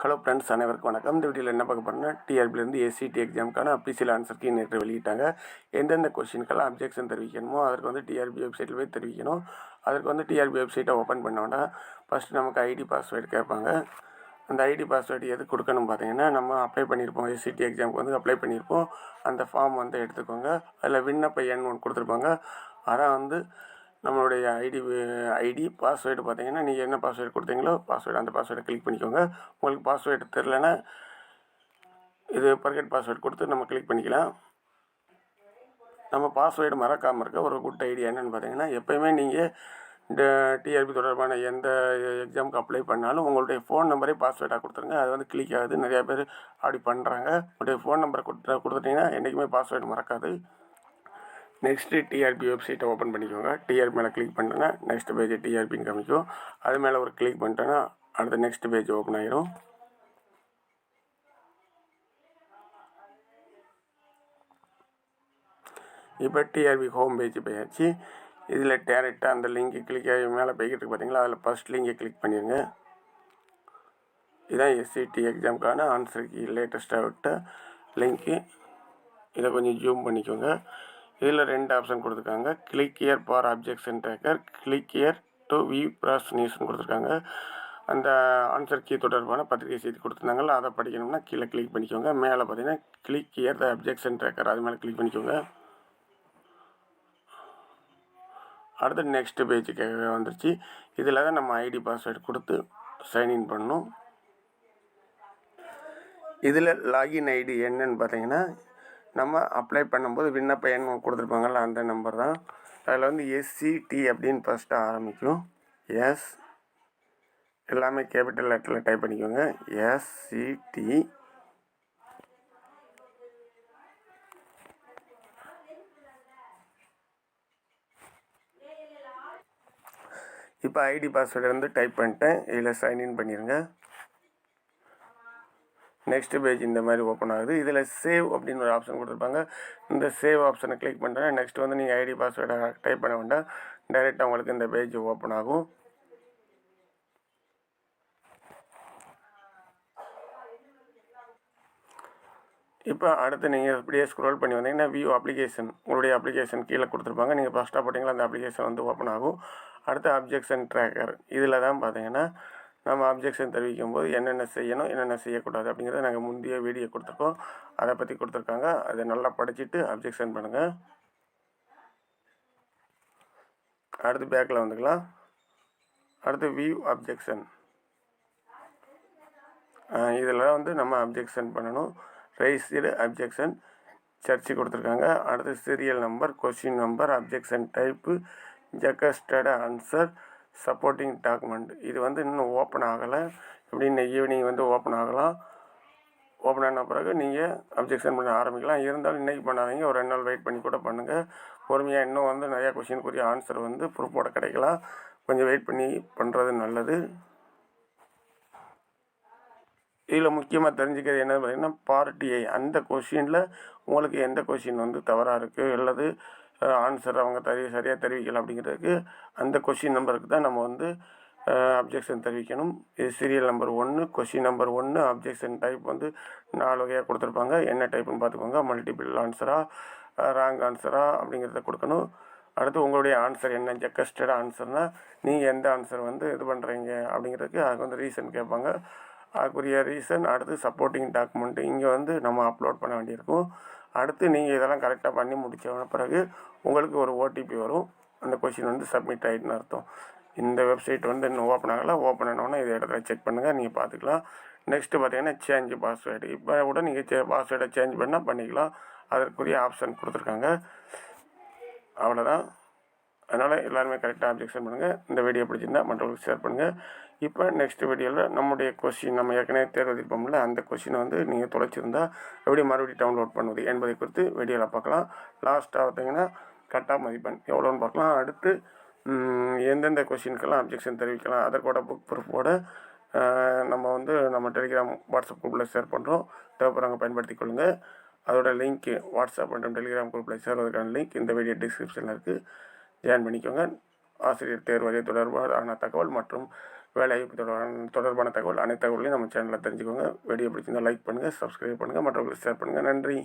Hello friends அனைவருக்கும் வணக்கம். இந்த வீடியோவில் என்ன பார்க்க போகிறோம்னா டிஆர்பிலேருந்து எஸ்சிடி எக்ஸாமுக்கான அபிசியல் ஆன்சர் கீ நேற்று வெளியிட்டாங்க. எந்தெந்த கொஷினுக்கெல்லாம் அப்ஜெக்ஷன் தெரிவிக்கணுமோ அதற்கு வந்து டிஆர்பி வெப்சைட்டில் போய் தெரிவிக்கணும். அதற்கு வந்து டிஆர்பி வெப்சைட்டை ஓப்பன் பண்ண வேண்டாம். ஃபஸ்ட்டு நமக்கு ஐடி பாஸ்வேர்டு கேட்பாங்க. அந்த ஐடி பாஸ்வேர்டு எது கொடுக்கணும் பார்த்தீங்கன்னா நம்ம அப்ளை பண்ணியிருப்போம். எஸ்சிடி எக்ஸாமுக்கு வந்து அப்ளை பண்ணியிருப்போம். அந்த ஃபார்ம் வந்து எடுத்துக்கோங்க. அதில் விண்ணப்ப எண் ஒன்று கொடுத்துருப்பாங்க. அதான் வந்து நம்மளுடைய ஐடி ஐடி பாஸ்வேர்டு பார்த்தீங்கன்னா நீங்கள் என்ன பாஸ்வேர்டு கொடுத்தீங்களோ பாஸ்வேர்டு அந்த பாஸ்வேர்டை கிளிக் பண்ணிக்கோங்க. உங்களுக்கு பாஸ்வேர்டு தெரிலனா இது பர்கெட் பாஸ்வேர்டு கொடுத்து நம்ம கிளிக் பண்ணிக்கலாம். நம்ம பாஸ்வேர்டு மறக்காமல் இருக்க ஒரு குட் ஐடியா என்னென்னு பார்த்தீங்கன்னா எப்போயுமே நீங்கள் இந்த டிஆர்பி தொடர்பான எந்த எக்ஸாமுக்கு அப்ளை பண்ணாலும் உங்களுடைய ஃபோன் நம்பரே பாஸ்வேர்டாக கொடுத்துருங்க. அது வந்து கிளிக் ஆகுது. நிறையா பேர் அப்படி பண்ணுறாங்க உங்களுடைய ஃபோன் நம்பரை கொடுத்து கொடுத்துட்டிங்கன்னா என்றைக்குமே பாஸ்வேர்டு மறக்காது. நெக்ஸ்ட்டு டிஆர்பி வெப்சைட்டை ஓப்பன் பண்ணிக்கோங்க. டிஆர்பி மேலே கிளிக் பண்ணுறேன்னா நெக்ஸ்ட் பேஜ் டிஆர்பின்னு காமிக்கும். அது மேலே ஒரு கிளிக் பண்ணிட்டேன்னா அடுத்த நெக்ஸ்ட் பேஜ் ஓப்பன் ஆகிரும் இப்போ டிஆர்பி ஹோம் பேஜ் போயாச்சு. இதில் டேரெக்டாக அந்த லிங்க்கு கிளிக் ஆகி மேலே போய்கிட்டு இருக்கு பார்த்தீங்களா அதில் ஃபஸ்ட் லிங்கை கிளிக் பண்ணிடுங்க இதான் எஸ்சிடி எக்ஸாமுக்கான ஆன்சருக்கு லேட்டஸ்ட்டாக விட்ட லிங்க்கு இதை கொஞ்சம் ஜூம் பண்ணிக்கோங்க. இதில் ரெண்டு ஆப்ஷன் கொடுத்துருக்காங்க. Click here for objection tracker click here to view ப்ராஸ் நியூஸ்னு கொடுத்துருக்காங்க. அந்த ஆன்சர் கீ தொடர்பான பத்திரிகை செய்தி கொடுத்துருந்தாங்கல்ல அதை படிக்கணும்னா கீழே கிளிக் பண்ணிக்கோங்க. மேலே பார்த்தீங்கன்னா click here the objection tracker அது மேலே கிளிக் பண்ணிக்கோங்க. அடுத்து நெக்ஸ்ட் பேஜுக்கு வந்துருச்சு. இதில் தான் நம்ம ஐடி பாஸ்வேர்டு கொடுத்து சைன்இன் பண்ணணும். இதில் லாகின் ஐடி என்னன்னு பார்த்தீங்கன்னா நம்ம அப்ளை பண்ணும்போது விண்ணப்ப எண் கொடுத்துருப்பாங்கல்ல அந்த நம்பர் தான். அதில் வந்து எஸ்சிடி அப்படின்னு ஃபஸ்ட்டு ஆரம்பிக்கும். எஸ் எல்லாமே கேபிட்டல் லெட்டரில் டைப் பண்ணிக்கோங்க. எஸ்சிடி இப்போ ஐடி பாஸ்வேர்டு வந்து டைப் பண்ணிட்டேன். இதில் சைன்இன் பண்ணிடுங்க நெக்ஸ்ட் பேஜ் இந்த மாதிரி ஓப்பன் ஆகுது. இதில் சேவ் அப்படின்னு ஒரு ஆப்ஷன் கொடுத்துருப்பாங்க. இந்த சேவ் ஆப்ஷனை கிளிக் பண்ணுறேன் நெக்ஸ்ட் வந்து நீங்கள் ஐடி பாஸ்வேர்டை டைப் பண்ண வேண்டாம். டைரெக்டாக உங்களுக்கு இந்த பேஜ் ஓப்பன் ஆகும். இப்போ அடுத்து நீங்கள் இப்படியே ஸ்க்ரோல் பண்ணி வந்தீங்கன்னா வியூ அப்ளிகேஷன் உங்களுடைய அப்ளிகேஷன் கீழே கொடுத்துருப்பாங்க. நீங்கள் ஃபஸ்ட்டாக போட்டிங்களா அந்த அப்ளிகேஷன் வந்து ஓப்பன் ஆகும். அடுத்து அப்ஜெக்ஷன் ட்ராக்கர் இதில் தான் பார்த்தீங்கன்னா நம்ம அப்ஜெக்ஷன் தெரிவிக்கும் போது என்னென்ன செய்யணும் என்னென்ன செய்யக்கூடாது அப்படிங்கிறத நாங்கள் முந்தைய வீடியோ கொடுத்துருக்கோம். அதை பற்றி கொடுத்துருக்காங்க. அதை நல்லா படிச்சுட்டு அப்ஜெக்ஷன் பண்ணுங்கள் அடுத்து பேக்கில் வந்துக்கலாம். அடுத்து வியூ அப்ஜெக்ஷன் இதில் வந்து நம்ம அப்ஜெக்ஷன் பண்ணணும். ரெஜிஸ்டர்டு அப்ஜெக்ஷன் சர்ச்சு கொடுத்துருக்காங்க. அடுத்து serial number question number objection type suggested answer supporting document இது வந்து இன்னும் ஓப்பன் ஆகலை. எப்படி இன்னைக்கு ஈவினிங் வந்து ஓப்பன் ஆகலாம். ஓப்பன் ஆன பிறகு நீங்கள் அப்ஜெக்ஷன் பண்ண ஆரம்பிக்கலாம். இருந்தாலும் இன்றைக்கி பண்ணாதீங்க. ஒரு ரெண்டு நாள் வெயிட் பண்ணி கூட பண்ணுங்கள் பொறுமையாக இன்னும் வந்து நிறையா கொஷினுக்குரிய ஆன்சர் வந்து ப்ரூஃபோட கிடைக்கலாம். கொஞ்சம் வெயிட் பண்ணி பண்ணுறது நல்லது. இதில் முக்கியமாக தெரிஞ்சுக்கிறது என்ன பார்த்தீங்கன்னா பார்ட்டியை அந்த கொஷினில் உங்களுக்கு எந்த கொஷின் வந்து தவறாக இருக்குது அல்லது ஆன்சர் அவங்க தெரி சரியாக தெரிவிக்கல அப்படிங்கிறதுக்கு அந்த கொஷின் நம்பருக்கு தான் நம்ம வந்து அப்ஜெக்ஷன் தெரிவிக்கணும். இது சீரியல் நம்பர் ஒன்று கொஷின் நம்பர் ஒன்று அப்ஜெக்ஷன் டைப் வந்து நாலு வகையாக கொடுத்துருப்பாங்க. என்ன டைப்புன்னு பார்த்துக்கோங்க. மல்டிபிள் ஆன்சராக ராங் ஆன்சராக அப்படிங்கிறத கொடுக்கணும். அடுத்து உங்களுடைய ஆன்சர் என்ன? ஜக்கஸ்டட் ஆன்சர்னால் நீங்கள் எந்த ஆன்சர் வந்து இது பண்ணுறீங்க அப்படிங்கிறதுக்கு அதுக்கு வந்து ரீசன் கேட்பாங்க. அதுக்குரிய ரீசன் அடுத்து சப்போர்ட்டிங் டாக்குமெண்ட்டு இங்கே வந்து நம்ம அப்லோட் பண்ண வேண்டியிருக்கும். அடுத்து நீங்கள் இதெல்லாம் கரெக்டாக பண்ணி முடித்த பிறகு உங்களுக்கு ஒரு ஓடிபி வரும். அந்த கொஷின் வந்து சப்மிட் ஆகிட்டுன்னு அர்த்தம். இந்த வெப்சைட் வந்து இன்னும் ஓப்பன் ஆகலை. ஓப்பன் ஆனோடனே இது இடத்துல செக் பண்ணுங்கள் நீங்கள் பார்த்துக்கலாம் நெக்ஸ்ட்டு பார்த்தீங்கன்னா சேஞ்ச் பாஸ்வேர்டு இப்போ கூட நீங்கள் சே பாஸ்வேர்டை சேஞ்ச் பண்ணால் பண்ணிக்கலாம். அதற்குரிய ஆப்ஷன் கொடுத்துருக்காங்க. அவ்வளோதான் அதனால் எல்லாருமே கரெக்டாக அப்ஜெக்ஷன் பண்ணுங்கள் இந்த வீடியோ பிடிச்சிருந்தா மற்றவங்களுக்கு ஷேர் பண்ணுங்கள் இப்போ நெக்ஸ்ட் வீடியோவில் நம்முடைய கொஸ்டின் நம்ம ஏற்கனவே தேர்வு அந்த கொஸ்டினை வந்து நீங்கள் தொலைச்சிருந்தா எப்படி மறுபடியும் டவுன்லோட் பண்ணுவது என்பதை குறித்து வீடியோவில் பார்க்கலாம். லாஸ்ட்டாக பார்த்தீங்கன்னா கட்டாக மதிப்பெண் எவ்வளோன்னு பார்க்கலாம். அடுத்து எந்தெந்த கொஷினுக்கெல்லாம் அப்ஜெக்ஷன் தெரிவிக்கலாம். அதற்கோட புக் ப்ரூஃபோட நம்ம வந்து நம்ம டெலிகிராம் வாட்ஸ்அப் குரூப்பில் ஷேர் பண்ணுறோம் தேவைப்படுறவங்க பயன்படுத்தி கொள்ளுங்கள் அதோட லிங்க்கு வாட்ஸ்அப் மற்றும் டெலிகிராம் குரூப்பில் சேர்வதற்கான லிங்க் இந்த வீடியோ டிஸ்கிரிப்ஷனில் இருக்குது ஜாயின் பண்ணிக்கோங்க. ஆசிரியர் தேர்வு தொடர்பான தகவல் மற்றும் வேலைவாய்ப்பு தொடர்பான தொடர்பான தகவல் அனைத்து தகவலையும் நம்ம சேனலில் தெரிஞ்சுக்கோங்க. வீடியோ பிடிச்சிருந்தால் லைக் பண்ணுங்கள் சப்ஸ்கிரைப் பண்ணுங்கள் மற்றவங்களுக்கு ஷேர் பண்ணுங்கள் நன்றி.